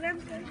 mesmo tempo.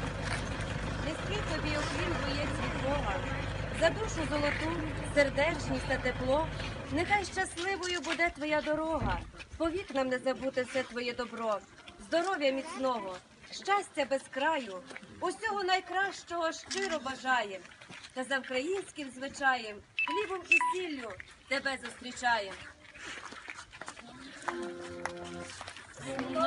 за душу золоту, сердечність та тепло. Нехай щасливою буде твоя дорога, повік нам не забути все твоє добро, здоров'я міцного, щастя без краю, усього найкращого щиро бажаєм. Та за українським звичаєм, хлібом і сіллю тебе зустрічаєм. Мені